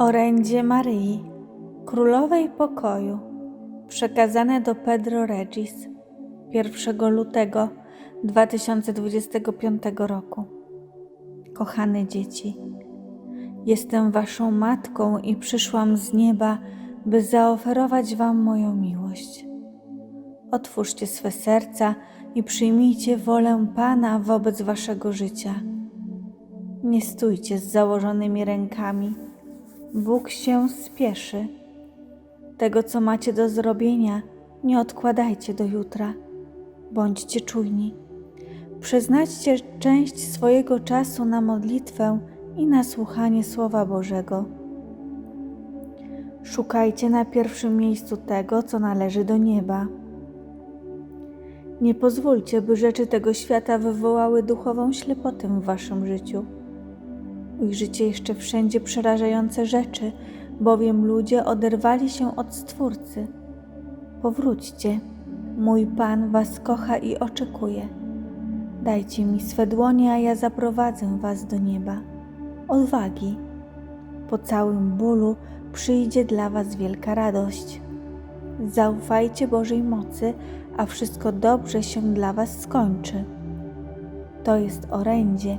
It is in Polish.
Orędzie Maryi, Królowej Pokoju, przekazane do Pedro Regis 1 lutego 2025 roku. Kochane dzieci, jestem Waszą matką i przyszłam z nieba, by zaoferować Wam moją miłość. Otwórzcie swe serca i przyjmijcie wolę Pana wobec Waszego życia. Nie stójcie z założonymi rękami. Bóg się spieszy. Tego, co macie do zrobienia, nie odkładajcie do jutra. Bądźcie czujni. Przeznaczcie część swojego czasu na modlitwę i na słuchanie Słowa Bożego. Szukajcie na pierwszym miejscu tego, co należy do nieba. Nie pozwólcie, by rzeczy tego świata wywołały duchową ślepotę w waszym życiu. Ujrzycie jeszcze wszędzie przerażające rzeczy, bowiem ludzie oderwali się od Stwórcy. Powróćcie, mój Pan was kocha i oczekuje. Dajcie mi swe dłonie, a ja zaprowadzę was do nieba. Odwagi. Po całym bólu przyjdzie dla was wielka radość. Zaufajcie Bożej mocy, a wszystko dobrze się dla was skończy. To jest orędzie,